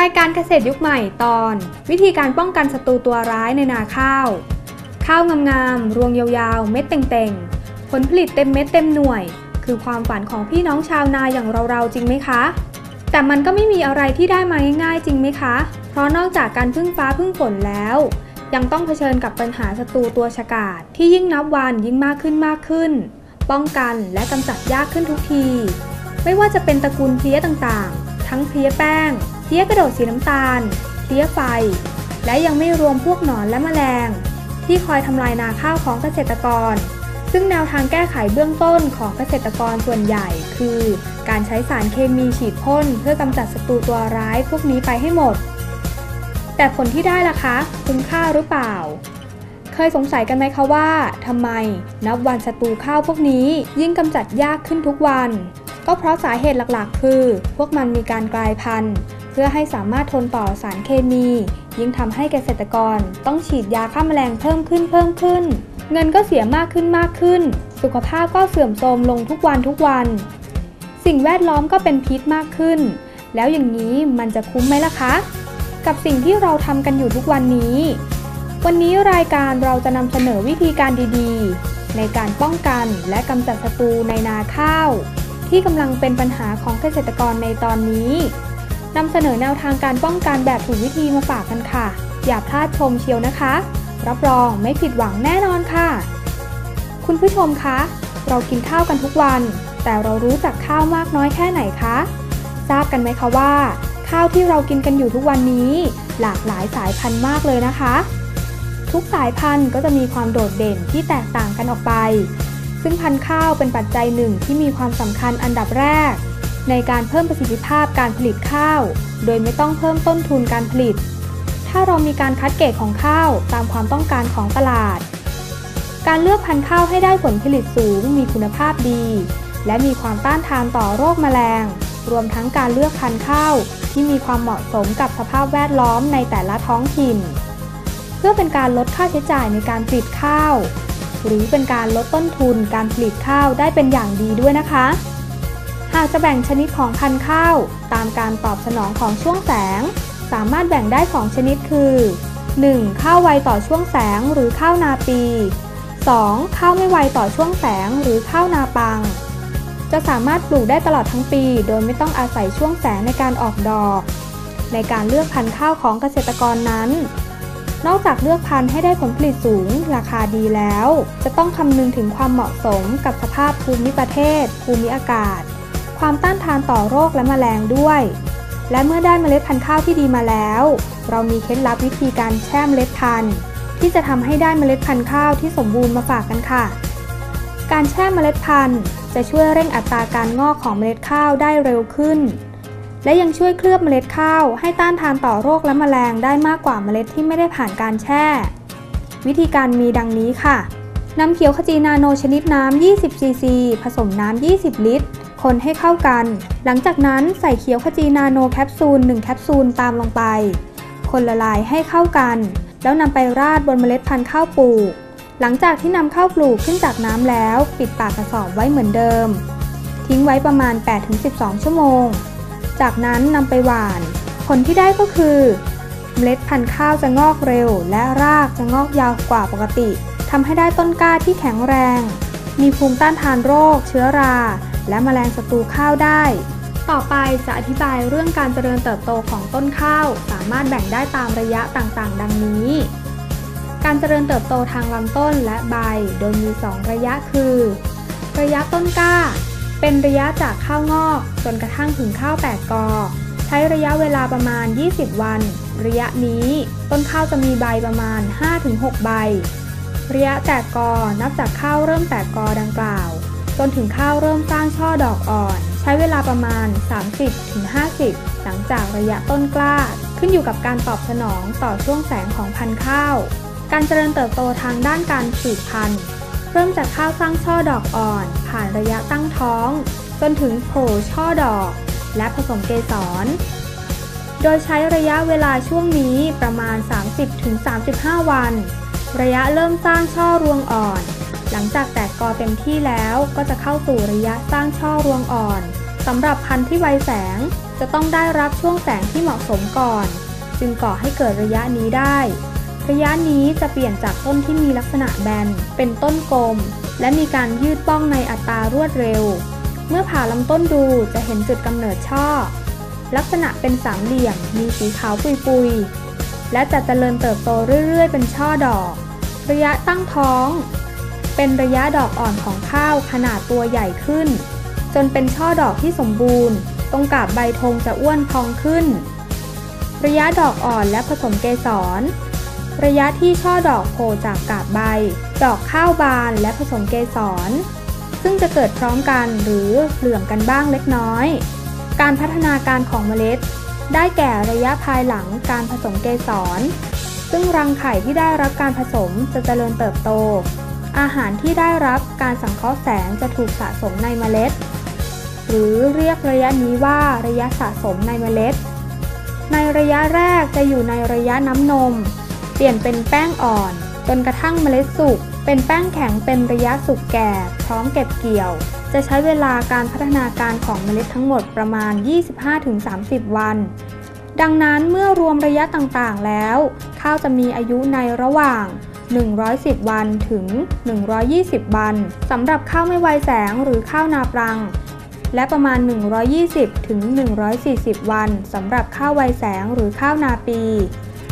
รายการเกษตรยุคใหม่ตอน วิธีการป้องกันศัตรูตัวร้ายในนาข้าว ข้าวงามๆรวงยาวๆ เม็ดเต่งๆ ผลผลิตเต็มเม็ดเต็มหน่วย คือความฝันของพี่น้องชาวนาอย่างเราๆจริงไหมคะ แต่มันก็ไม่มีอะไรที่ได้มาง่ายๆจริงไหมคะ เพราะนอกจากการพึ่งฟ้าพึ่งฝนแล้ว ยังต้องเผชิญกับปัญหาศัตรูตัวฉกาจที่ยิ่งนับวันยิ่งมากขึ้นมากขึ้น ป้องกันและกำจัดยากขึ้นทุกที ไม่ว่าจะเป็นตระกูลเพลี้ยต่างๆ ทั้งเพลี้ยแป้ง เลี้ยกระโดดสีน้ำตาลเลี้ยไฟ และยังไม่รวมพวกหนอนและแมลง ที่คอยทำลายนาข้าวของเกษตรกร ซึ่งแนวทางแก้ไขเบื้องต้นของเกษตรกรส่วนใหญ่ คือ การใช้สารเคมีฉีดพ่นเพื่อกำจัดศัตรูตัวร้ายพวกนี้ไปให้หมด แต่ผลที่ได้ล่ะคะ คุ้มค่าหรือเปล่า เคยสงสัยกันไหมคะว่าทำไมนับวันศัตรูข้าวพวกนี้ยิ่งกำจัดยากขึ้นทุกวัน ก็เพราะสาเหตุหลักๆ คือ พวกมันมีการกลายพันธุ์ เพื่อให้สามารถทนต่อสารเคมี ยิ่งทำให้เกษตรกรต้องฉีดยาฆ่าแมลงเพิ่มขึ้นเพิ่มขึ้น เงินก็เสียมากขึ้นมากขึ้น สุขภาพก็เสื่อมโทรมลงทุกวันทุกวัน สิ่งแวดล้อมก็เป็นพิษมากขึ้น แล้วอย่างนี้มันจะคุ้มไหมล่ะคะ กับสิ่งที่เราทำกันอยู่ทุกวันนี้ วันนี้รายการเราจะนำเสนอวิธีการดีๆ ในการป้องกันและกำจัดศัตรูในนาข้าว ที่กำลังเป็นปัญหาของเกษตรกรในตอนนี้ นำเสนอแนวทางการป้องกันแบบถูกวิธีมาฝากกันค่ะ อย่าพลาดชมเชียวนะคะ รับรองไม่ผิดหวังแน่นอนค่ะ คุณผู้ชมคะ เรากินข้าวกันทุกวัน แต่เรารู้จักข้าวมากน้อยแค่ไหนคะ ทราบกันไหมคะว่า ข้าวที่เรากินกันอยู่ทุกวันนี้ หลากหลายสายพันธุ์มากเลยนะคะ ทุกสายพันธุ์ก็จะมีความโดดเด่นที่แตกต่างกันออกไป ซึ่งพันธุ์ข้าวเป็นปัจจัยหนึ่งที่มีความสำคัญอันดับแรก ในการเพิ่มประสิทธิภาพการผลิตข้าว โดยไม่ต้องเพิ่มต้นทุนการผลิต ถ้าเรามีการคัดเกรดของข้าวตามความต้องการของตลาด การเลือกพันธุ์ข้าวให้ได้ผลผลิตสูง มีคุณภาพดี และมีความต้านทานต่อโรคแมลง รวมทั้งการเลือกพันธุ์ข้าวที่มีความเหมาะสมกับสภาพแวดล้อมในแต่ละท้องถิ่น เพื่อเป็นการลดค่าใช้จ่ายในการผลิตข้าว หรือเป็นการลดต้นทุนการผลิตข้าวได้เป็นอย่างดีด้วยนะคะ หากจะแบ่งชนิดของพันธุ์ข้าว ตามการตอบสนองของช่วงแสง สามารถแบ่งได้ 2 ชนิดคือ 1. ข้าวไวต่อช่วงแสงหรือข้าวนาปี 2. ข้าวไม่ไวต่อช่วงแสงหรือข้าวนาปัง จะสามารถปลูกได้ตลอดทั้งปี โดยไม่ต้องอาศัยช่วงแสงในการออกดอก ในการเลือกพันธุ์ข้าวของเกษตรกรนั้น นอกจากเลือกพันธุ์ให้ได้ผลผลิตสูง ราคาดีแล้ว จะต้องคำนึงถึงความเหมาะสมกับสภาพภูมิประเทศ ภูมิอากาศ ความต้านทานต่อโรคและแมลงด้วย และเมื่อได้เมล็ดพันธุ์ข้าวที่ดีมาแล้ว เรามีเคล็ดลับวิธีการแช่เมล็ดพันธุ์ ที่จะทำให้ได้เมล็ดพันธุ์ข้าวที่สมบูรณ์มาฝากกันค่ะ การแช่เมล็ดพันธุ์ จะช่วยเร่งอัตราการงอกของเมล็ดข้าวได้เร็วขึ้น และยังช่วยเคลือบเมล็ดข้าวให้ต้านทานต่อโรคและแมลงได้มากกว่าเมล็ดที่ไม่ได้ผ่านการแช่ วิธีการมีดังนี้ค่ะน้ำเขียวขจีนาโนชนิดน้ำ 20 ซีซี ผสมน้ำ 20 ลิตร คนให้เข้ากัน หลังจากนั้นใส่เขียวขจีนาโนแคปซูล 1 แคปซูลตามลงไป คนละลายให้เข้ากัน แล้วนำไปราดบนเมล็ดพันธุ์ข้าวปลูก หลังจากที่นำข้าวปลูกขึ้นจากน้ำแล้ว ปิดปากกระสอบไว้เหมือนเดิม ทิ้งไว้ประมาณ 8-12 ชั่วโมง จากนั้นนำไปหว่าน ผลที่ได้ก็คือ เมล็ดพันธุ์ข้าวจะงอกเร็ว และรากจะงอกยาวกว่าปกติทำให้ได้ต้นกล้าที่แข็งแรง มีภูมิต้านทานโรค เชื้อรา และแมลงศัตรูข้าวได้ ต่อไปจะอธิบายเรื่องการเจริญเติบโตของต้นข้าว สามารถแบ่งได้ตามระยะต่างๆ ดังนี้ การเจริญเติบโตทางลำต้นและใบ โดยมี 2 ระยะคือ ระยะต้นกล้า เป็นระยะจากข้าวงอก จนกระทั่งถึงข้าวแตกกอ ใช้ระยะเวลาประมาณ 20 วัน ระยะนี้ต้นข้าวจะมีใบประมาณ 5-6 ใบระยะแตกกอ นับจากข้าวเริ่มแตกกอดังกล่าว จนถึงข้าวเริ่มสร้างช่อดอกอ่อน ใช้เวลาประมาณ 30-50 หลังจากระยะต้นกล้า ขึ้นอยู่กับการตอบสนองต่อช่วงแสงของพันธุ์ข้าว การเจริญเติบโตทางด้านการสืบพันธุ์เริ่มจากข้าวสร้างช่อดอกอ่อน ผ่านระยะตั้งท้อง จนถึงโผล่ช่อดอก และผสมเกสร โดยใช้ระยะเวลาช่วงนี้ประมาณ 30-35 วัน ระยะเริ่มสร้างช่อรวงอ่อน หลังจากแตกกอเต็มที่แล้วก็จะเข้าสู่ระยะสร้างช่อรวงอ่อนสำหรับพันธุ์ที่ไวแสง จะต้องได้รับช่วงแสงที่เหมาะสมก่อน จึงก่อให้เกิดระยะนี้ได้ ระยะนี้จะเปลี่ยนจากต้นที่มีลักษณะแบน เป็นต้นกลม และมีการยืดป้องในอัตรารวดเร็ว เมื่อผ่าลำต้นดูจะเห็นจุดกำเนิดช่อ ลักษณะเป็นสามเหลี่ยม มีสีขาวปุยๆและจะเจริญเติบโตเรื่อยๆ เป็นช่อดอก ระยะตั้งท้อง เป็นระยะดอกอ่อนของข้าวขนาดตัวใหญ่ขึ้น จนเป็นช่อดอกที่สมบูรณ์ ตรงกาบใบธงจะอ้วนพองขึ้น ระยะดอกอ่อนและผสมเกสร ระยะที่ช่อดอกโผล่จากกาบใบ ดอกข้าวบานและผสมเกสร ซึ่งจะเกิดพร้อมกันหรือเหลื่อมกันบ้างเล็กน้อย การพัฒนาการของเมล็ด ได้แก่ระยะภายหลังการผสมเกสร ซึ่งรังไข่ที่ได้รับการผสมจะเจริญเติบโต อาหารที่ได้รับการสังเคราะห์แสงจะถูกสะสมในเมล็ด หรือเรียกระยะนี้ว่าระยะสะสมในเมล็ด ในระยะแรกจะอยู่ในระยะน้ำนม เปลี่ยนเป็นแป้งอ่อน จนกระทั่งเมล็ดสุกเป็นแป้งแข็งเป็นระยะสุกแก่ พร้อมเก็บเกี่ยว จะใช้เวลาการพัฒนาการของเมล็ดทั้งหมดประมาณ 25-30 วัน ดังนั้นเมื่อรวมระยะต่างๆแล้ว ข้าวจะมีอายุในระหว่าง 110 วันถึง 120 วันสำหรับข้าวไม่ไวแสงหรือข้าวนาปรัง และประมาณ 120 ถึง 140 วันสำหรับข้าวไวแสงหรือข้าวนาปี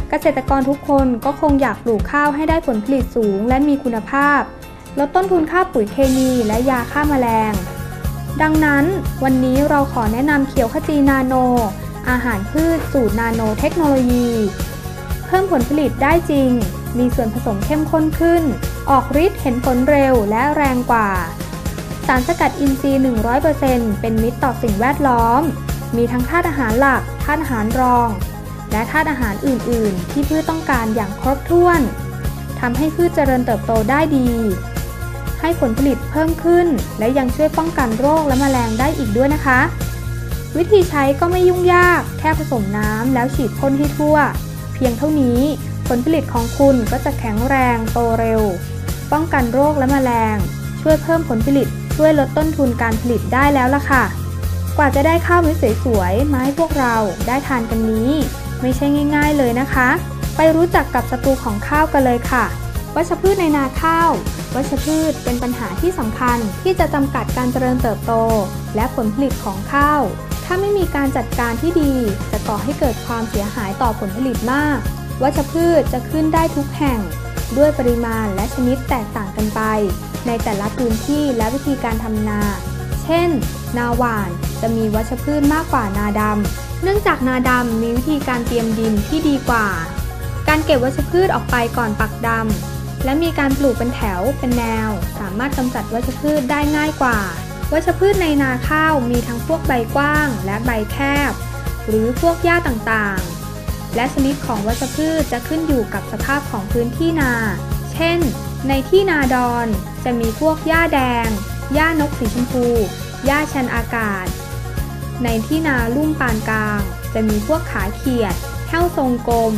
เกษตรกรทุกคนก็คงอยากปลูกข้าวให้ได้ผลผลิตสูงและมีคุณภาพ ลดต้นทุนค่าปุ๋ยเคมีและยาฆ่ามาแมลง ดังนั้นวันนี้เราขอแนะนำเขียวขจีนาโน อาหารพืชสูตรนาโนเทคโนโลยี เพิ่มผลผลิตได้จริง มีส่วนผสมเข้มข้นขึ้น ออกฤทธิ์เห็นผลเร็วและแรงกว่า สารสกัดอินทรีย์ 100%เป็นมิตรต่อสิ่งแวดล้อม มีทั้งธาตุอาหารหลัก ธาตุอาหารรอง และธาตุอาหารอื่น ๆ ที่พืชต้องการอย่างครบถ้วนทำให้พืชเจริญเติบโตได้ดี ให้ผลผลิตเพิ่มขึ้น และยังช่วยป้องกันโรคและแมลงได้อีกด้วยนะคะ วิธีใช้ก็ไม่ยุ่งยาก แค่ผสมน้ำแล้วฉีดพ่นให้ทั่ว เพียงเท่านี้ ผลผลิตของคุณก็จะแข็งแรงโตเร็ว ป้องกันโรคและแมลง ช่วยเพิ่มผลผลิตช่วยลดต้นทุนการผลิตได้แล้วล่ะค่ะ กว่าจะได้ข้าวม็ดสวยๆมาให้พวกเราได้ทานกันนี้ ไม่ใช่ง่าย ๆเลยนะคะ ไปรู้จักกับศัตรูของข้าวกันเลยค่ะ วัชพืชในนาข้าว วัชพืชเป็นปัญหาที่สำคัญที่จะจำกัดการเจริญเติบโต และผลผลิตของข้าว ถ้าไม่มีการจัดการที่ดี จะก่อให้เกิดความเสียหายต่อผลผลิตมาก วัชพืชจะขึ้นได้ทุกแห่ง ด้วยปริมาณและชนิดแตกต่างกันไป ในแต่ละพื้นที่และวิธีการทำนา เช่น นาหวานจะมีวัชพืชมากกว่านาดำ เนื่องจากนาดำมีวิธีการเตรียมดินที่ดีกว่า การเก็บวัชพืชออกไปก่อนปักดำ และมีการปลูกเป็นแถวเป็นแนว สามารถกำจัดวัชพืชได้ง่ายกว่า วัชพืชในนาข้าวมีทั้งพวกใบกว้างและใบแคบ หรือพวกหญ้าต่างๆ และชนิดของวัชพืชจะขึ้นอยู่กับสภาพของพื้นที่นา เช่น ในที่นาดอนจะมีพวกหญ้าแดง หญ้านกสีชมพู หญ้าชันอากาศ ในที่นาลุ่มปานกลาง จะมีพวกขาเขียด แห้วทรงกลม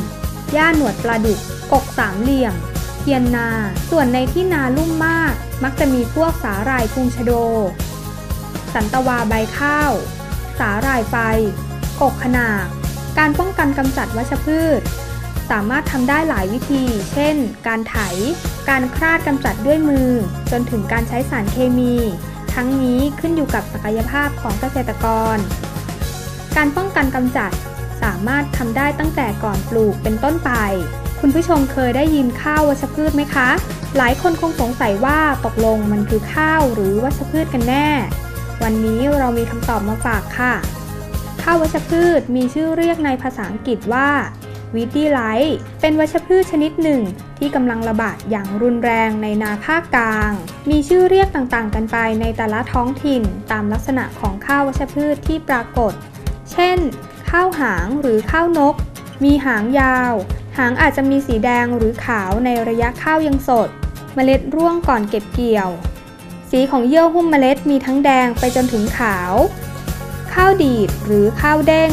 หญ้าหนวดปลาดุก กกสามเหลี่ยม เทียนนา ส่วนในที่นาลุ่มมาก มักจะมีพวกสาหร่ายพุงชะโด สันตวาใบข้าว สาหร่ายไฟ กกขนาด การป้องกันกำจัดวัชพืช สามารถทำได้หลายวิธี เช่น การไถ การคราดกำจัดด้วยมือ จนถึงการใช้สารเคมี ทั้งนี้ขึ้นอยู่กับศักยภาพของเกษตรกร การป้องกันกำจัดสามารถทำได้ตั้งแต่ก่อนปลูกเป็นต้นไป คุณผู้ชมเคยได้ยินข้าววัชพืชไหมคะ หลายคนคงสงสัยว่าตกลงมันคือข้าวหรือวัชพืชกันแน่ วันนี้เรามีคำตอบมาฝากค่ะ ข้าววัชพืชมีชื่อเรียกในภาษาอังกฤษว่าวีดีไลท์เป็นวัชพืชชนิดหนึ่ง ที่กำลังระบาดอย่างรุนแรงในนาภาคกลาง มีชื่อเรียกต่างๆ กันไปในแต่ละท้องถิ่นตามลักษณะของข้าววัชพืชที่ปรากฏ เช่น ข้าวหางหรือข้าวนก มีหางยาว หางอาจจะมีสีแดงหรือขาวในระยะข้าวยังสด เมล็ดร่วงก่อนเก็บเกี่ยว สีของเยื่อหุ้มเมล็ดมีทั้งแดงไปจนถึงขาว ข้าวดีดหรือข้าวเด้ง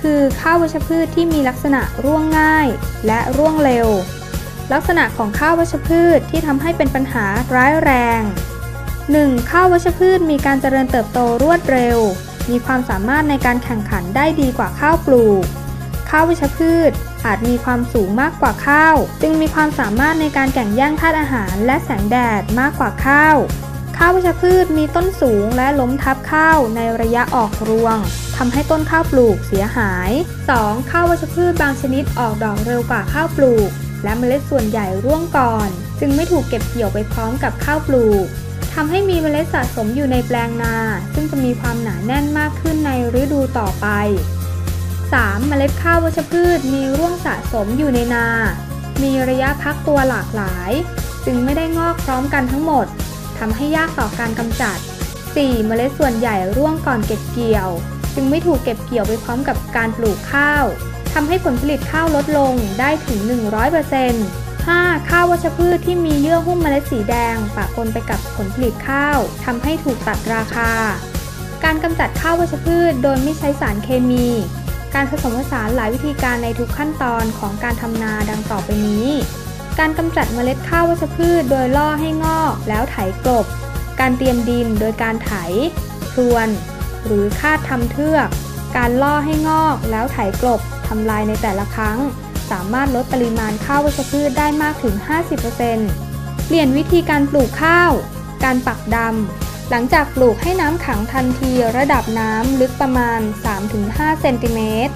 คือข้าววัชพืชที่มีลักษณะร่วงง่ายและร่วงเร็ว ลักษณะของข้าววัชพืชที่ทำให้เป็นปัญหาร้ายแรง 1. ข้าววัชพืชมีการเจริญเติบโตรวดเร็ว มีความสามารถในการแข่งขันได้ดีกว่าข้าวปลูก ข้าววิชพืชอาจมีความสูงมากกว่าข้าว จึงมีความสามารถในการแข่งแย่งธาตุอาหารและแสงแดดมากกว่าข้าว ข้าววิชพืชมีต้นสูงและล้มทับข้าวในระยะออกรวงทำให้ต้นข้าวปลูกเสียหาย 2. ข้าววัชพืชบางชนิดออกดอกเร็วกว่าข้าวปลูก และเมล็ดส่วนใหญ่ร่วงก่อน จึงไม่ถูกเก็บเกี่ยวไปพร้อมกับข้าวปลูกทำให้มีเมล็ดสะสมอยู่ในแปลงนา ซึ่งจะมีความหนาแน่นมากขึ้นในฤดูต่อไป 3. เมล็ดข้าววัชพืชมีร่วงสะสมอยู่ในนา มีระยะพักตัวหลากหลาย จึงไม่ได้งอกพร้อมกันทั้งหมด ทำให้ยากต่อการกำจัด 4. เมล็ดส่วนใหญ่ร่วงก่อนเก็บเกี่ยว จึงไม่ถูกเก็บเกี่ยวไปพร้อมกับการปลูกข้าวทำให้ผลผลิตข้าวลดลงได้ถึง 100% 5. ข้าววัชพืชที่มีเยื่อหุ้มเมล็ดสีแดงปะปนไปกับผลผลิตข้าวทำให้ถูกตัดราคา การกำจัดข้าววัชพืชโดยไม่ใช้สารเคมี การผสมผสานหลายวิธีการในทุกขั้นตอนของการทำนาดังต่อไปนี้ การกำจัดเมล็ดข้าววัชพืชโดยล่อให้งอกแล้วไถกลบ การเตรียมดินโดยการไถพรวน หรือคาดทำเทือก การล่อให้งอกแล้วไถกลบทำลายในแต่ละครั้ง สามารถลดปริมาณข้าววัชพืชได้มากถึง 50%เปลี่ยนวิธีการปลูกข้าว การปักดำ หลังจากปลูกให้น้ำขังทันทีระดับน้ำลึกประมาณ 3-5 เซนติเมตร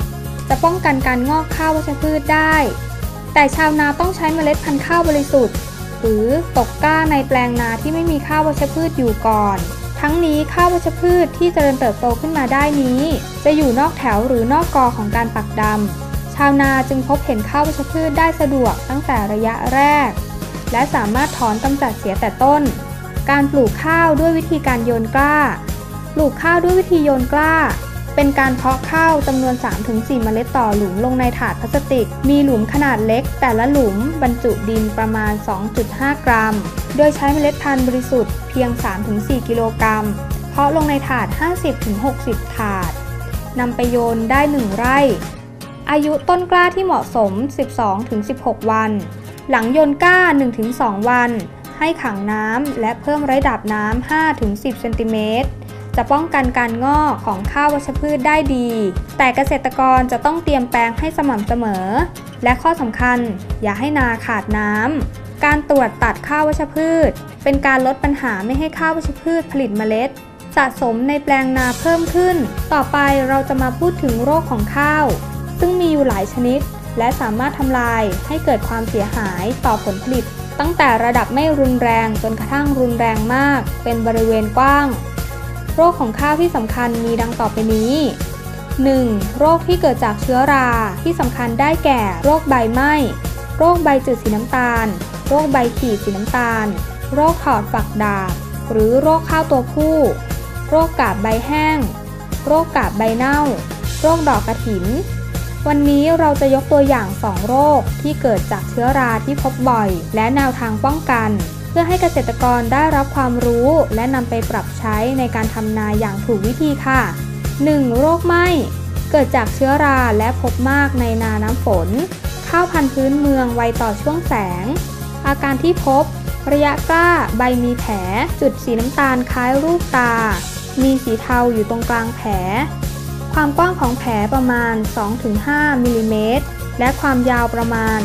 จะป้องกันการงอกข้าววัชพืชได้ แต่ชาวนาต้องใช้เมล็ดพันธุ์ข้าวบริสุทธิ์ หรือตกก้าในแปลงนาที่ไม่มีข้าววัชพืชอยู่ก่อน ทั้งนี้ข้าววัชพืชที่จเจริญเติบโตขึ้นมาได้นี้ จะอยู่นอกแถวหรือนอกกอของการปักดำชาวนาจึงพบเห็นข้าววัชพืชได้สะดวกตั้งแต่ระยะแรก และสามารถถอนกำจัดเสียแต่ต้น การปลูกข้าวด้วยวิธีการโยนกล้า ปลูกข้าวด้วยวิธีโยนกล้า เป็นการเพาะข้าวจำนวน 3-4 เมล็ดต่อหลุมลงในถาดพลาสติก มีหลุมขนาดเล็ก แต่ละหลุมบรรจุดินประมาณ 2.5 กรัม โดยใช้เมล็ดพันธุ์บริสุทธิ์เพียง 3-4 กิโลกรัม เพาะลงในถาด 50-60 ถาดนำไปโยนได้ 1 ไร่ อายุต้นกล้าที่เหมาะสม 12-16 วัน หลังโยนกล้า 1-2 วัน ให้ขังน้ำและเพิ่มระดับน้ำ 5-10 เซนติเมตร จะป้องกันการงอกของข้าววัชพืชได้ดี แต่เกษตรกรจะต้องเตรียมแปลงให้สม่ำเสมอ และข้อสำคัญอย่าให้นาขาดน้ำ การตรวจตัดข้าววัชพืช เป็นการลดปัญหาไม่ให้ข้าววัชพืชผลิตเมล็ด สะสมในแปลงนาเพิ่มขึ้น ต่อไปเราจะมาพูดถึงโรคของข้าว ซึ่งมีอยู่หลายชนิด และสามารถทำลายให้เกิดความเสียหายต่อผลผลิตตั้งแต่ระดับไม่รุนแรงจนกระทั่งรุนแรงมาก เป็นบริเวณกว้าง โรคของข้าวที่สำคัญมีดังต่อไปนี้ 1. โรคที่เกิดจากเชื้อราที่สำคัญได้แก่ โรคใบไหม้ โรคใบจืดสีน้ำตาล โรคใบขีดสีน้ำตาล โรคถอดฝักดาบ หรือโรคข้าวตัวผู้ โรคกาบใบแห้ง โรคกาบใบเน่า โรคดอกกระถิน วันนี้เราจะยกตัวอย่าง 2 โรคที่เกิดจากเชื้อราที่พบบ่อย และแนวทางป้องกัน พื่อให้เกษตรกรได้รับความรู้และนำไปปรับใช้ในการทำนาอย่างถูกวิธีค่ะ 1. โรคไหม้เกิดจากเชื้อราและพบมากในนาน้ำฝน ข้าวพันธุ์พื้นเมืองไวต่อช่วงแสง อาการที่พบ ระยะกล้าใบมีแผล จุดสีน้ำตาลคล้ายรูปตา มีสีเทาอยู่ตรงกลางแผล ความกว้างของแผลประมาณ 2-5มิลิเมตรและความยาวประมาณ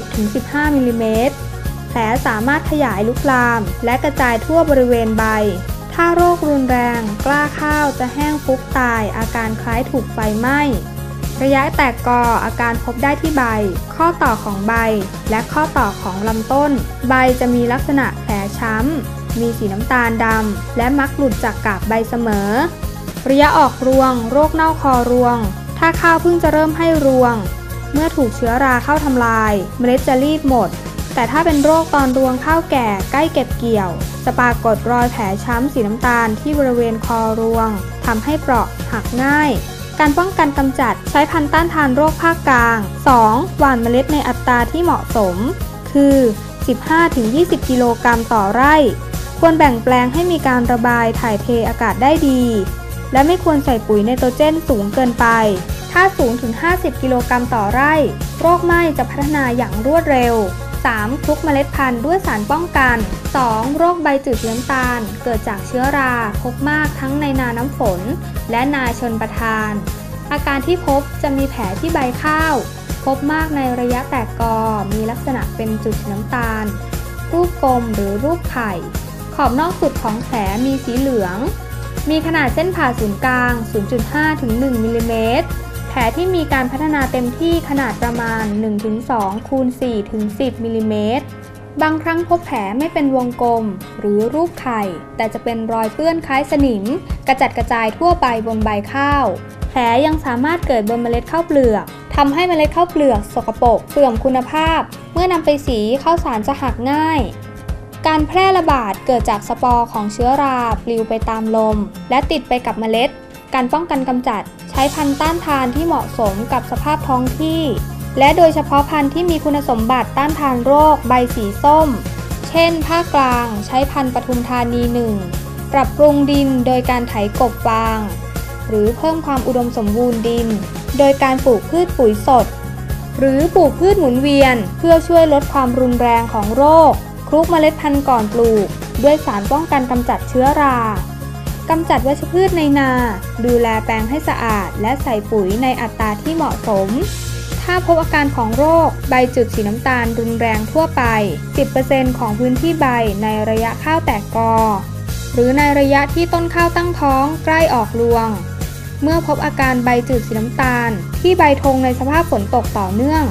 10-15มิลิเมตร แผลสามารถขยายลุกลาม และกระจายทั่วบริเวณใบ ถ้าโรครุนแรง กล้าข้าวจะแห้งฟุบตายอาการคล้ายถูกไฟไหม้ระยะแตกกออาการพบได้ที่ใบ ข้อต่อของใบ และข้อต่อของลำต้น ใบจะมีลักษณะแผลช้ำ มีสีน้ำตาลดำ และมักหลุดจากกาบใบเสมอ ระยะออกรวง โรคเน่าคอรวง ถ้าข้าวเพิ่งจะเริ่มให้รวง เมื่อถูกเชื้อราเข้าทำลาย เมล็ดจะรีบหมด แต่ถ้าเป็นโรคตอนรวงข้าวแก่ใกล้เก็บเกี่ยว จะปรากฏรอยแผลช้ำสีน้ำตาลที่บริเวณคอรวงทำให้เปราะหักง่าย การป้องกันกำจัดใช้พันธุ์ต้านทานโรคภาคกลาง 2. หว่านเมล็ดในอัตราที่เหมาะสม คือ 15-20 กิโลกรัมต่อไร่ ควรแบ่งแปลงให้มีการระบายถ่ายเทอากาศได้ดี และไม่ควรใส่ปุ๋ยไนโตรเจนสูงเกินไป ถ้าสูงถึง 50 กิโลกรัมต่อไร่ โรคไหม้จะพัฒนาอย่างรวดเร็ว 3. คลุกเมล็ดพันธุ์ด้วยสารป้องกัน 2. โรคใบจืดเลือนตาล เกิดจากเชื้อราพบมากทั้งในนาน้ำฝน และนาชนประทาน อาการที่พบจะมีแผลที่ใบข้าว พบมากในระยะแตกกอ มีลักษณะเป็นจุดน้ำตาล รูปกลมหรือรูปไข่ ขอบนอกสุดของแผลมีสีเหลือง มีขนาดเส้นผ่าศูนย์กลาง 0.5ถึง1มิลลิเมตร แผลที่มีการพัฒนาเต็มที่ขนาดประมาณ 1-2 คูณ 4-10 มิลลิเมตร บางครั้งพบแผลไม่เป็นวงกลม หรือรูปไข่ แต่จะเป็นรอยเปื้อนคล้ายสนิม กระจัดกระจายทั่วไปบนใบข้าว แผลยังสามารถเกิดบนเมล็ดข้าวเปลือกทำให้เมล็ดข้าวเปลือกสกปรกเสื่อมคุณภาพ เมื่อนำไปสีข้าวสารจะหักง่าย การแพร่ระบาดเกิดจากสปอร์ของเชื้อราปลิวไปตามลม และติดไปกับเมล็ด การป้องกันกำจัด ช้พันธุ์ต้านทานที่เหมาะสมกับสภาพท้องที่ และโดยเฉพาะพันธุ์ที่มีคุณสมบัติต้านทานโรค ใบสีส้ม เช่น ภาคกลาง ใช้พันธุ์ปทุมธานีหนึ่งปรับปรุงดินโดยการไถกบฟาง หรือเพิ่มความอุดมสมบูรณ์ดิน โดยการปลูกพืชปุ๋ยสด หรือปลูกพืชหมุนเวียน เพื่อช่วยลดความรุนแรงของโรค คลุกเมล็ดพันธุ์ก่อนปลูก ด้วยสารป้องกันกำจัดเชื้อรา กำจัดวัชพืชในนา ดูแลแปลงให้สะอาด และใส่ปุ๋ยในอัตราที่เหมาะสม ถ้าพบอาการของโรค ใบจุดสีน้ำตาลรุนแรงทั่วไป 10%ของพื้นที่ใบในระยะข้าวแตกกอ หรือในระยะที่ต้นข้าวตั้งท้องใกล้ออกรวง เมื่อพบอาการใบจืดสีน้ำตาล ที่ใบธงในสภาพฝนตกต่อเนื่อง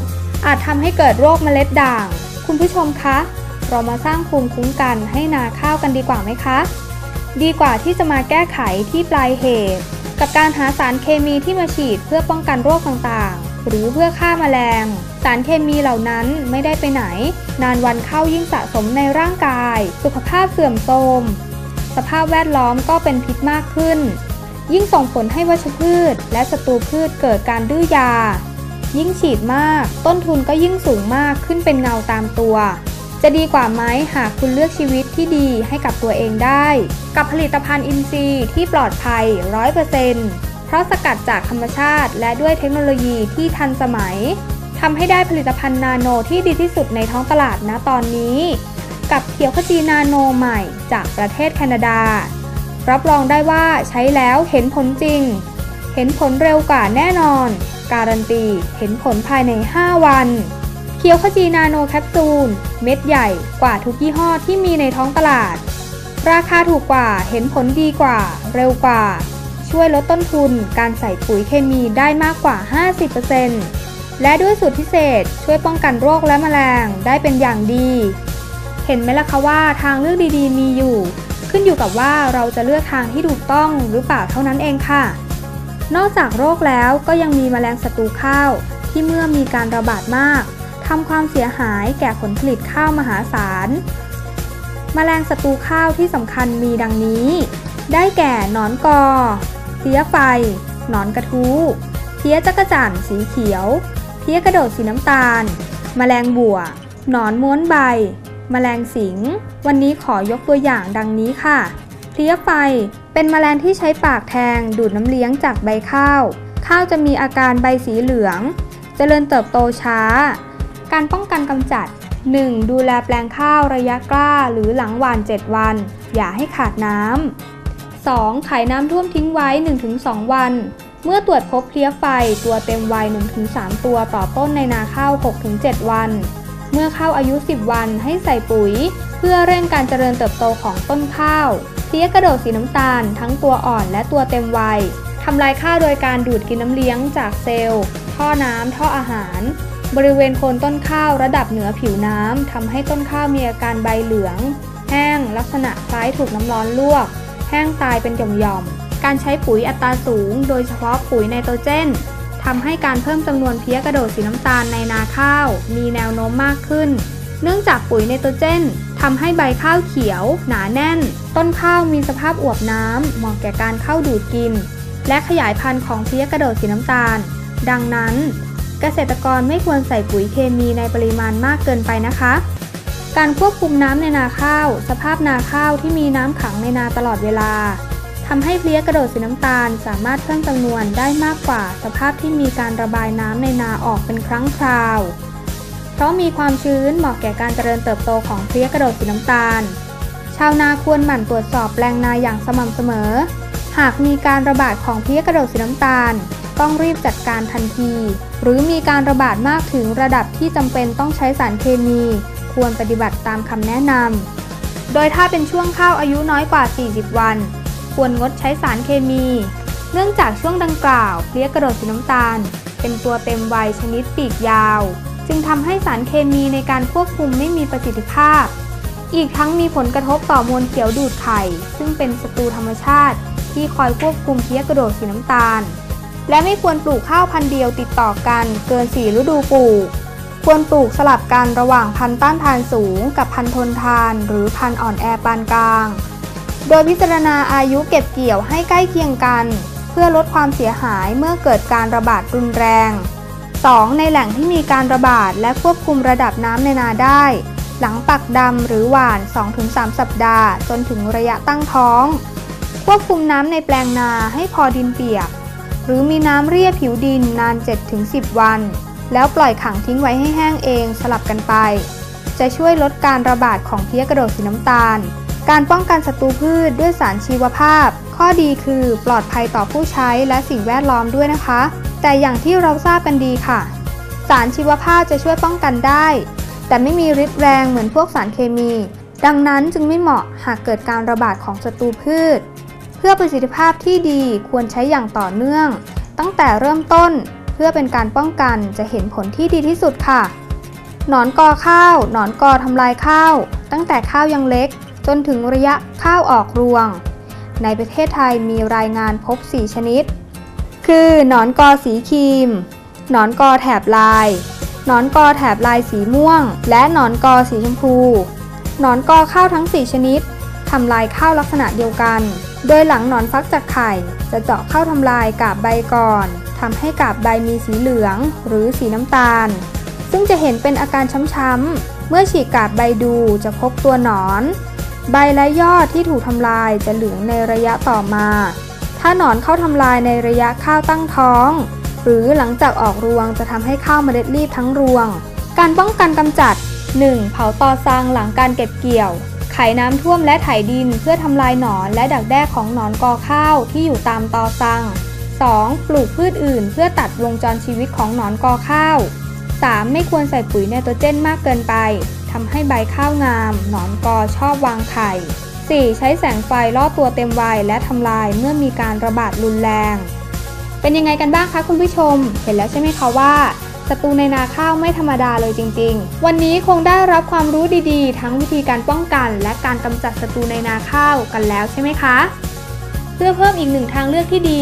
อาจทำให้เกิดโรคเมล็ดด่าง คุณผู้ชมคะ เรามาสร้างภูมิคุ้มกันให้นาข้าวกันดีกว่าไหมคะ ดีกว่าที่จะมาแก้ไขที่ปลายเหตุ กับการหาสารเคมีที่มาฉีดเพื่อป้องกันโรคต่างๆ หรือเพื่อฆ่ามาแมลง สารเคมีเหล่านั้นไม่ได้ไปไหน นานวันเข้ายิ่งสะสมในร่างกาย สุขภาพเสื่อมโทรมสภาพแวดล้อมก็เป็นพิษมากขึ้น ยิ่งส่งผลให้วัชพืช และศัตรูพืชเกิดการดื้อยา ยิ่งฉีดมาก ต้นทุนก็ยิ่งสูงมากขึ้นเป็นเงาตามตัว จะดีกว่าไหมหากคุณเลือกชีวิตที่ดีให้กับตัวเองได้ กับผลิตภัณฑ์อินทรีย์ที่ปลอดภัย 100%เพราะสกัดจากธรรมชาติ และด้วยเทคโนโลยีที่ทันสมัยทำให้ได้ผลิตภัณฑ์นาโนที่ดีที่สุดในท้องตลาดณตอนนี้ กับเขียวขจีนาโนใหม่จากประเทศแคนาดา รับรองได้ว่าใช้แล้วเห็นผลจริง เห็นผลเร็วกว่าแน่นอน การันตีเห็นผลภายใน 5 วัน เคียวขจีนาโนแคปซูล เม็ดใหญ่กว่าทุกยี่ห้อที่มีในท้องตลาด ราคาถูกกว่าเห็นผลดีกว่า เร็วกว่า ช่วยลดต้นทุนการใส่ปุ๋ยเคมีได้มากกว่า 50%และด้วยสูตรพิเศษช่วยป้องกันโรคและแมลงได้เป็นอย่างดี เห็นไหมล่ะคะว่าทางเลือกดีๆ มีอยู่ ขึ้นอยู่กับว่าเราจะเลือกทางที่ถูกต้องหรือเปล่าเท่านั้นเองค่ะ นอกจากโรคแล้วก็ยังมีแมลงศัตรูข้าวที่เมื่อมีการระบาดมาก ทำความเสียหายแก่ผลผลิตข้าวมหาศาล แมลงศัตรูข้าวที่สำคัญมีดังนี้ ได้แก่หนอนกอ เพี้ยไฟ หนอนกระทู้ เพี้ยจักรจั่นสีเขียว เพี้ยกระโดดสีน้ำตาล แมลงบัว หนอนม้วนใบ แมลงสิง วันนี้ขอยกตัวอย่างดังนี้ค่ะ เพี้ยไฟ เป็นแมลงที่ใช้ปากแทงดูดน้ำเลี้ยงจากใบข้าว ข้าวจะมีอาการใบสีเหลืองเจริญเติบโตช้า การป้องกันกำจัด 1. ดูแลแปลงข้าวระยะกล้าหรือหลังหว่าน 7 วัน อย่าให้ขาดน้ำ 2. ไขน้ำท่วมทิ้งไว้ 1-2 วัน เมื่อตรวจพบเพลี้ยไฟตัวเต็มวัย 1-3 ตัวต่อต้นในนาข้าว 6-7 วัน เมื่อข้าวอายุ 10 วันให้ใส่ปุ๋ย เพื่อเร่งการเจริญเติบโตของต้นข้าวเพลี้ยกระโดดสีน้ำตาล ทั้งตัวอ่อนและตัวเต็มวัยทำลายข้าวโดยการดูดกินน้ำเลี้ยงจากเซลล์ ท่อน้ำท่ออาหาร บริเวณโคนต้นข้าวระดับเหนือผิวน้ำทำให้ต้นข้าวมีอาการใบเหลือง แห้ง ลักษณะคล้ายถูกน้ำร้อนลวก แห้งตายเป็นหย่อมๆ การใช้ปุ๋ยอัตราสูง โดยเฉพาะปุ๋ยไนโตรเจนทำให้การเพิ่มจำนวนเพี้ยกระโดดสีน้ำตาลในนาข้าว มีแนวโน้มมากขึ้น เนื่องจากปุ๋ยไนโตรเจนทำให้ใบข้าวเขียว หนาแน่น ต้นข้าวมีสภาพอวบน้ำเหมาะแก่การเข้าดูดกิน และขยายพันธุ์ของเพี้ยกระโดดสีน้ำตาล ดังนั้น เกษตรกรไม่ควรใส่ปุ๋ยเคมีในปริมาณมากเกินไปนะคะ การควบคุมน้ำในนาข้าว สภาพนาข้าวที่มีน้ำขังในนาตลอดเวลาทำให้เพลี้ยกระโดดสีน้ำตาลสามารถเพิ่มจำนวนได้มากกว่า สภาพที่มีการระบายน้ำในนาออกเป็นครั้งคราว เพราะมีความชื้นเหมาะแก่การเจริญเติบโตของเพลี้ยกระโดดสีน้ำตาล ชาวนาควรหมั่นตรวจสอบแปลงนาอย่างสม่ำเสมอ หากมีการระบาดของเพี้ยกระโดดสีน้ำตาล ต้องรีบจัดการทันที หรือมีการระบาดมากถึงระดับที่จำเป็นต้องใช้สารเคมี ควรปฏิบัติตามคำแนะนำโดยถ้าเป็นช่วงข้าวอายุน้อยกว่า 40 วัน ควรงดใช้สารเคมี เนื่องจากช่วงดังกล่าวเพี้ยกระโดดสีน้ำตาล เป็นตัวเต็มวัยชนิดปีกยาว จึงทำให้สารเคมีในการควบคุมไม่มีประสิทธิภาพ อีกทั้งมีผลกระทบต่อมวลเขียวดูดไข่ ซึ่งเป็นศัตรูธรรมชาติ ที่คอยควบคุมเพี้ยกระโดดสีน้ำตาล และไม่ควรปลูกข้าวพันธุ์เดียวติดต่อกันเกิน 4 ฤดูปลูก ควรปลูกสลับกันระหว่างพันธุ์ต้านทานสูง กับพันธุ์ทนทาน หรือพันธุ์อ่อนแอปานกลาง โดยพิจารณาอายุเก็บเกี่ยวให้ใกล้เคียงกัน เพื่อลดความเสียหายเมื่อเกิดการระบาดรุนแรง 2. ในแหล่งที่มีการระบาดและควบคุมระดับน้ำในนาได้ หลังปักดำหรือหว่าน 2-3 สัปดาห์ จนถึงระยะตั้งท้อง ควบคุมน้ำในแปลงนาให้พอดินเปียก หรือมีน้ำเรียผิวดินนาน 7-10 วัน แล้วปล่อยขังทิ้งไว้ให้แห้งเองสลับกันไป จะช่วยลดการระบาดของเพี้ยกระโดดสีน้ำตาล การป้องกันศัตรูพืชด้วยสารชีวภาพ ข้อดีคือปลอดภัยต่อผู้ใช้และสิ่งแวดล้อมด้วยนะคะ แต่อย่างที่เราทราบกันดีค่ะ สารชีวภาพจะช่วยป้องกันได้ แต่ไม่มีฤทธิ์แรงเหมือนพวกสารเคมีดังนั้นจึงไม่เหมาะหากเกิดการระบาดของศัตรูพืช เพื่อประสิทธิภาพที่ดีควรใช้อย่างต่อเนื่อง ตั้งแต่เริ่มต้นเพื่อเป็นการป้องกันจะเห็นผลที่ดีที่สุดค่ะ หนอนกอข้าว หนอนกอทำลายข้าว ตั้งแต่ข้าวยังเล็ก จนถึงระยะข้าวออกรวง ในประเทศไทยมีรายงานพบ 4 ชนิด คือหนอนกอสีครีม หนอนกอแถบลาย หนอนกอแถบลายสีม่วง และหนอนกอสีชมพู หนอนกอข้าวทั้ง 4 ชนิดทำลายข้าวลักษณะเดียวกัน โดยหลังหนอนฟักจากไข่จะเจาะเข้าทำลายกาบใบก่อนทำให้กาบใบมีสีเหลืองหรือสีน้ำตาล ซึ่งจะเห็นเป็นอาการช้ำๆเมื่อฉีกกาบใบดูจะพบตัวหนอน ใบและยอดที่ถูกทำลายจะเหลืองในระยะต่อมา ถ้าหนอนเข้าทำลายในระยะข้าวตั้งท้อง หรือหลังจากออกรวงจะทำให้ข้าวเมล็ดรีบทั้งรวง การป้องกันกำจัด 1. เผาตอซังหลังการเก็บเกี่ยว น้ำท่วมและไถดินเพื่อทำลายหนอนและดักแด้ของหนอนกอข้าวที่อยู่ตามตอซัง 2. ปลูกพืชอื่นเพื่อตัดวงจรชีวิตของหนอนกอข้าว 3. ไม่ควรใส่ปุ๋ยไนโตรเจนมากเกินไปทำให้ใบข้าวงาม หนอนกอชอบวางไข่ 4. ใช้แสงไฟล่อตัวเต็มวัยและทำลายเมื่อมีการระบาดรุนแรง เป็นยังไงกันบ้างคะคุณผู้ชม เห็นแล้วใช่ไหมคะว่า ศัตรูในนาข้าวไม่ธรรมดาเลยจริง ๆ วันนี้คงได้รับความรู้ดีๆ ทั้งวิธีการป้องกัน และการกำจัดศัตรูในนาข้าวกันแล้วใช่ไหมคะ เพื่อเพิ่มอีกหนึ่งทางเลือกที่ดี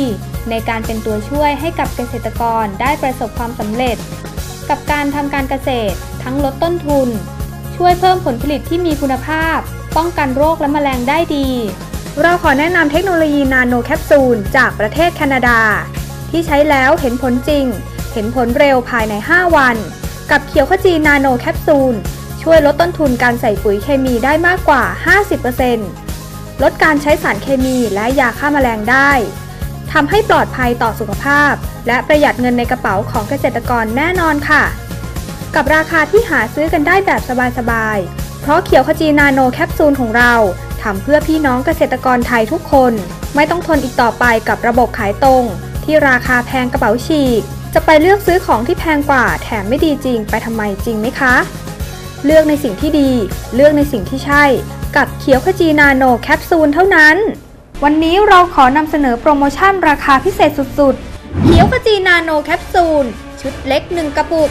ในการเป็นตัวช่วยให้กับเกษตรกรได้ประสบความสำเร็จ กับการทำการเกษตร ทั้งลดต้นทุน ช่วยเพิ่มผลผลิตที่มีคุณภาพ ป้องกันโรคและแมลงได้ดี เราขอแนะนำเทคโนโลยีนาโนแคปซูลจากประเทศแคนาดา ที่ใช้แล้วเห็นผลจริง ห็นผลเร็วภายใน 5 วัน กับเขียวขจีนาโนแคปซูล ช่วยลดต้นทุนการใส่ปุ๋ยเคมีได้มากกว่า 50%ลดการใช้สารเคมีและยาฆ่าแมลงได้ทำให้ปลอดภัยต่อสุขภาพ และประหยัดเงินในกระเป๋าของเกษตรกรแน่นอนค่ะ กับราคาที่หาซื้อกันได้แบบสบายๆ เพราะเขียวขจีนาโนแคปซูลของเราทำเพื่อพี่น้องเกษตรกรไทยทุกคน ไม่ต้องทนอีกต่อไปกับระบบขายตรง ที่ราคาแพงกระเป๋าฉีก จะไปเลือกซื้อของที่แพงกว่าแถมไม่ดีจริงไปทำไมจริงไหมคะ เลือกในสิ่งที่ดี เลือกในสิ่งที่ใช่ กับเขียวขจีนาโนแคปซูลเท่านั้น วันนี้เราขอนำเสนอโปรโมชั่นราคาพิเศษสุดๆ เขียวขจีนาโนแคปซูลชุดเล็ก 1 กระปุก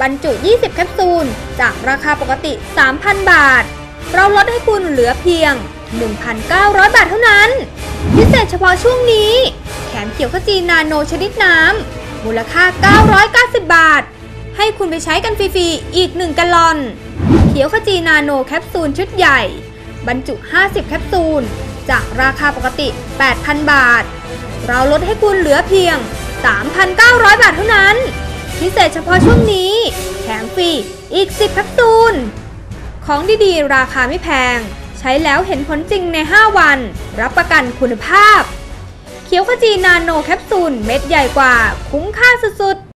บรรจุ 20 แคปซูล จากราคาปกติ 3,000 บาท เราลดให้คุณเหลือเพียง 1,900 บาทเท่านั้น พิเศษเฉพาะช่วงนี้ แถมเขียวขจีนาโนชนิดน้ำ มูลค่า 990 บาท ให้คุณไปใช้กันฟรีๆ อีก 1กะลอน เขียวขจีนาโนแคปซูลชุดใหญ่ บรรจุ 50 แคปซูล จากราคาปกติ 8,000 บาท เราลดให้คุณเหลือเพียง 3,900 บาทเท่านั้น พิเศษเฉพาะช่วงนี้ แถมฟรีอีก 10 แคปซูล ของดีๆ ราคาไม่แพง ใช้แล้วเห็นผลจริงใน 5 วัน รับประกันคุณภาพ เขียวขจีนาโนแคปซูลเม็ดใหญ่กว่า คุ้มค่าสุดๆ